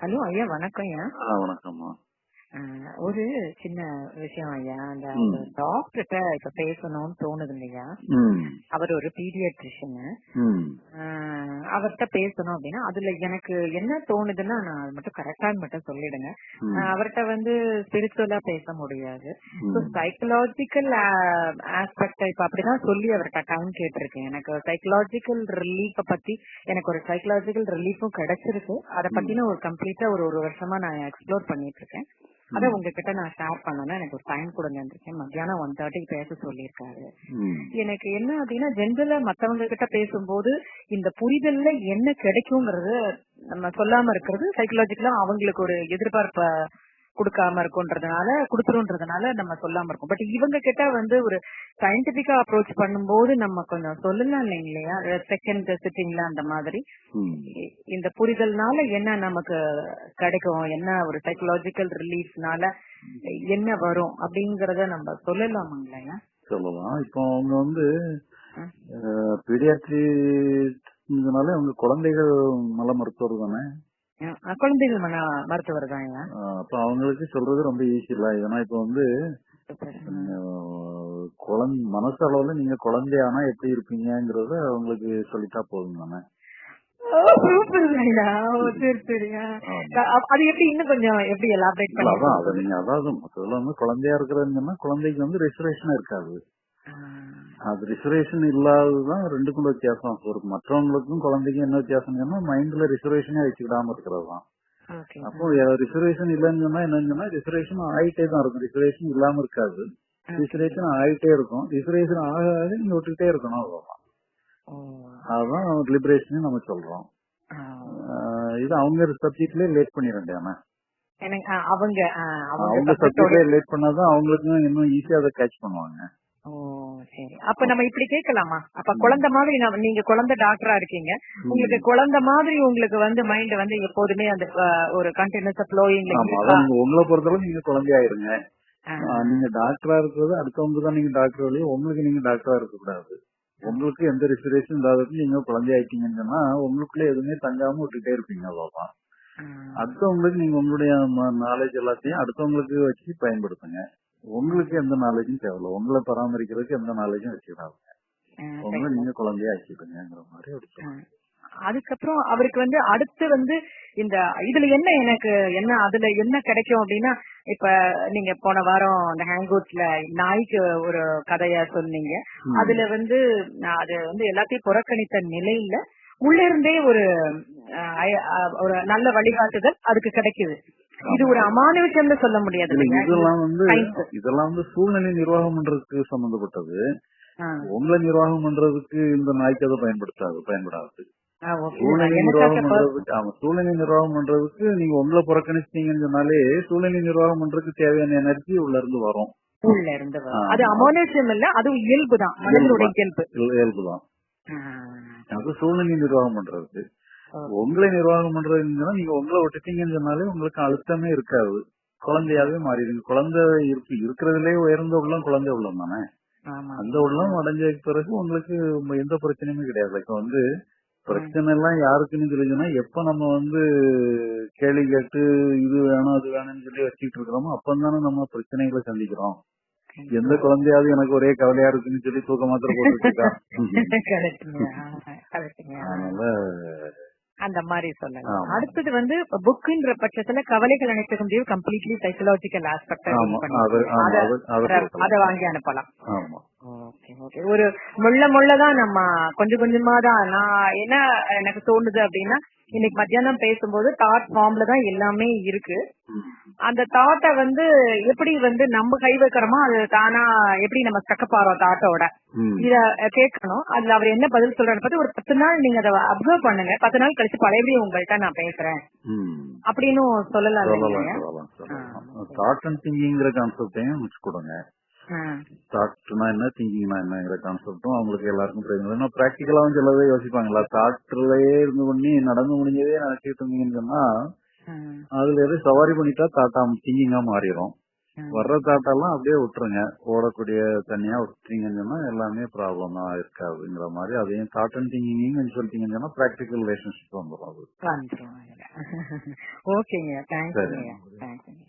Hello ஐயா வணக்கம் ஐயா வணக்கம்மா. ஒரு சின்ன விஷயம் ஐயா. அந்த. டாக்டர்கிட்ட இப்ப பேசணும்னு தோணுது இல்லையா? அவர் ஒரு பீடியாட்ரிஷியன். அவர்கிட்ட பேசணும் அப்படின்னா அதுல எனக்கு என்ன தோணுதுன்னா நான் அது மட்டும் கரெக்டான்னு மட்டும் சொல்லிடுங்க. அவர்கிட்ட வந்து ஸ்பிரிச்சுவலா பேச முடியாது. சைக்கலாஜிக்கல் ஆஸ்பெக்ட் இப்ப அப்படிதான் சொல்லி அவர்கிட்ட டைம் கேட்டிருக்கேன். எனக்கு சைக்கலாஜிக்கல் ரிலீஃப பத்தி எனக்கு ஒரு சைக்கலாஜிக்கல் ரிலீஃபும் கிடைச்சிருக்கு. அதை பத்தின ஒரு கம்ப்ளீட்டா ஒரு ஒரு வருஷமா நான் எக்ஸ்ப்ளோர் பண்ணிட்டு இருக்கேன். அதை உங்ககிட்ட நான் ஷேர் பண்ணணும் எனக்கு ஒரு டைம் கொடுங்க இருக்கேன் மத்தியானம் ஒன் தேர்ட்டிக்கு பேச சொல்லியிருக்காரு. எனக்கு என்ன அப்படின்னா ஜென்ரலா மத்தவங்க கிட்ட பேசும்போது இந்த புரிதல்ல என்ன கிடைக்குங்கிறது நம்ம சொல்லாம இருக்கிறது சைக்கலாஜிக்கலா அவங்களுக்கு ஒரு எதிர்பார்ப்ப கொடுக்காம இருக்கும்ன்றதுனால கொடுத்துருன்றதுனால நம்ம சொல்லாம இருக்கோம். பட் இவங்க கிட்ட வந்து ஒரு சயின்டிபிக்கா அப்ரோச் பண்ணும்போது நம்ம கொஞ்சம் சொல்லலாம் இல்லைங்களா செகண்ட் சிட்டிங்ல அந்த மாதிரி. இந்த புரிதல்னால என்ன நமக்கு கிடைக்கும்? என்ன ஒரு சைக்கலாஜிக்கல் ரிலீஃப்னால என்ன வரும்? அப்படிங்கறத நம்ம சொல்லலாமாங்களா சொல்லலாம். இப்போ அவங்க வந்து. பீடியாட்ரினாலே அவங்க குழந்தைகள் நல மருத்துவர் தானே? குழந்தைகள் மன மருத்துவர் தான் அப்ப அவங்களுக்கு சொல்றது ரொம்ப ஈஸி இல்ல ஏன்னா இப்ப வந்து குழந்தை மனசு அளவுல நீங்க குழந்தையானா எப்படி இருப்பீங்கங்கறத அவங்களுக்கு சொல்லிட்டா போதும் தானே. சரி சரியா ஆமா. அது எப்படி இன்னும் கொஞ்சம் எப்படி எலாபரேட் இல்ல, அதான் பண்ணலாம் அது நீங்க அதாவது முதல்ல வந்து குழந்தையா இருக்கிறதுன்னா குழந்தைக்கு வந்து ரெசர்வேஷன் இருக்காது. அது ரிசர்வேஷன் இல்லாததுதான் ரெண்டுக்கும் வித்தியாசம். ஒரு மற்றவங்களுக்கும் குழந்தைக்கும் என்ன வித்தியாசம் சொன்னா மைண்ட்ல ரிசர்வேஷனே வச்சுக்கிடாம இருக்கிறது தான் அப்போ ரிசர்வேஷன் இல்லைன்னு சொன்னா என்னன்னு சொன்னா ரிசர்வேஷன் ஆயிட்டே தான் இருக்கும். ரிசர்வேஷன் இல்லாம இருக்காது. ரிசர்வேஷன் ஆயிட்டே இருக்கும். ரிசர்வேஷன் ஆக ஆக நீங்க விட்டுட்டே இருக்கணும் அவ்வளவுதான். அதுதான் லிபரேஷன் நம்ம சொல்றோம். இது அவங்க சப்ஜெக்ட்லயே லேட் ஆ, அவங்க அவங்க சப்ஜெக்ட்லயே லேட் பண்ணாதான் அவங்களுக்கும் இன்னும் ஈஸியா அதை கேட்ச் பண்ணுவாங்க. சரி. அப்ப நம்ம இப்படி கேட்கலாமா? அப்ப குழந்தை மாதிரி நீங்க குழந்தை டாக்டரா இருக்கீங்க. உங்களுக்கு குழந்தை மாதிரி உங்களுக்கு வந்து மைண்ட் வந்து எப்போதுமே அந்த ஒரு கண்டினியூஸ் ஃப்ளோயிங்ல உங்களை பொறுத்தளவு நீங்க குழந்தையாயிருங்க. நீங்க டாக்டரா இருக்கிறது அடுத்தவங்க தான் நீங்க டாக்டர் வழியே உங்களுக்கு நீங்க டாக்டரா இருக்க கூடாது உங்களுக்கு எந்த ரிசர்வேஷன் இல்லாதது நீங்க குழந்தையாயிட்டீங்கன்னு சொன்னா உங்களுக்குள்ள எதுவுமே தங்காம விட்டுட்டே இருப்பீங்க அவ்வளவுதான் அடுத்தவங்களுக்கு நீங்க உங்களுடைய நாலேஜ் எல்லாத்தையும் அடுத்தவங்களுக்கு வச்சு பயன்படுத்துங்க. உங்களுக்கு எந்த நாலேஜும் தேவையில்ல. உங்களை பராமரிக்கிறதுக்கு எந்த நாலேஜும் வச்சுக்கிறாங்க உங்களை நீங்க குழந்தையா ஆக்கிடுங்கிற மாதிரி. அதுக்கப்புறம் அவருக்கு வந்து அடுத்து வந்து இந்த இதுல என்ன எனக்கு என்ன அதுல என்ன கிடைக்கும் அப்படின்னா இப்ப நீங்க போன வாரம் அந்த ஹேங்கூட்ல நாய்க்கு ஒரு கதைய சொன்னீங்க. அதுல வந்து அது வந்து எல்லாத்தையும் புறக்கணித்த நிலையில உள்ள இருந்தே ஒரு ஒரு நல்ல வழிகாட்டுதல் அதுக்கு கிடைக்குது. இது ஒரு அமானுஷம்னு சொல்ல முடியாது? இதெல்லாம் வந்து. இதெல்லாம் வந்து சூழ்நிலை நிர்வாகம் பண்றதுக்கு சம்பந்தப்பட்டது. உங்களை நிர்வாகம் பண்றதுக்கு இந்த நாய்க்கு அதை பயன்படுத்தாது பயன்படாது. சூழ்நிலை நிர்வாகம் பண்றதுக்கு ஆமா சூழ்நிலை நிர்வாகம் பண்றதுக்கு நீங்க உங்களை புறக்கணிச்சிட்டீங்கன்னு சொன்னாலே சூழ்நிலை நிர்வாகம் பண்றதுக்கு தேவையான எனர்ஜி உள்ள இருந்து வரும் உள்ள இருந்து வரும். அது அமானுஷம் இல்ல அது இயல்புதான் ஆ. அது சூழ்நிலை நிர்வாகம் பண்றதுக்கு. உங்களை நிர்வாகம் பண்றதுன்னா நீங்க உங்களை விட்டுட்டீங்கன்னு சொன்னாலே உங்களுக்கு அழுத்தமே இருக்காது. குழந்தையாவே மாறிடுங்க குழந்தை இருக்கு இருக்கிறதுலே உயர்ந்த உள்ளம் குழந்தை உள்ளம் தானே? அந்த உள்ளம் அடைஞ்சதுக்கு பிறகு உங்களுக்கு எந்த பிரச்சனையுமே கிடையாது. இப்ப வந்து பிரச்சனை எல்லாம் யாருக்குன்னு தெரிஞ்சுன்னா எப்ப நம்ம வந்து கேள்வி கேட்டு இது வேணும் அது வேணும்னு சொல்லி வச்சுட்டு இருக்கிறோமோ அப்பந்தானே நம்ம பிரச்சனைகளை சந்திக்கிறோம். எந்த குழந்தையாவது எனக்கு ஒரே கவலையா இருக்குன்னு சொல்லி தூக்க மாத்திரம் போட்டுட்டு இருக்கா? அதனால அந்த மாதிரி சொல்லலாம் ஆமா. அடுத்தது வந்து புக்குன்ற பட்சத்துல கவலைகள் அனைத்துக்கும் முடியும் கம்ப்ளீட்லி சைக்கலாஜிக்கல் ஆஸ்பெக்ட் அது. வாங்கி அனுப்பலாம் ஒரு முள்ள முள்ளதான் நம்ம கொஞ்சம் கொஞ்சமா தான் நான் என்ன எனக்கு தோணுது அப்படின்னா இன்னைக்கு மத்தியானம் பேசும்போது தாட் ஃபார்ம்ல தான் எல்லாமே இருக்கு. அந்த தாட்டை வந்து எப்படி வந்து நம்ம கை வைக்கிறோமோ அது தானா எப்படி நம்ம ஸ்டக்கப்பாரோம் தாட்டோட. இத கேட்கணும். அதுல அவர் என்ன பதில் சொல்றாரு பார்த்து ஒரு பத்து நாள் நீங்க அதை அப்சர்வ் பண்ணுங்க. பத்து நாள் கழிச்சு பழையபடி உங்கள்கிட்ட நான் பேசுறேன். அப்படின்னு சொல்லலாம் தாட் அண்ட் திங்கிங்கிற கான்செப்டையும் கொடுங்க. தாட்னா என்ன திங்கிங்னா என்னங்கிற கான்செப்டும் அவங்களுக்கு எல்லாருக்கும் தெரியும் ஏன்னா பிராக்டிக்கலாவும் சிலவே யோசிப்பாங்களா? தாட்லயே இருந்து பண்ணி நடந்து முடிஞ்சதே நினைச்சிட்டு இருந்தீங்கன்னு சொன்னா. அதுல எது சவாரி பண்ணிட்டா தாட்டா திங்கிங்கா மாறிடும். வர்ற தாட்டெல்லாம் அப்படியே விட்டுருங்க. ஓடக்கூடிய தனியா விட்டுட்டீங்கன்னு சொன்னா எல்லாமே ப்ராப்ளம் தான் இருக்காதுங்கிற மாதிரி அதையும் தாட் அண்ட் திங்கிங் சொல்லிட்டீங்கன்னு சொன்னா பிராக்டிக்கல் ரிலேஷன்ஷிப் வந்துடும் அது. ஓகேங்க. தேங்க்யூங்க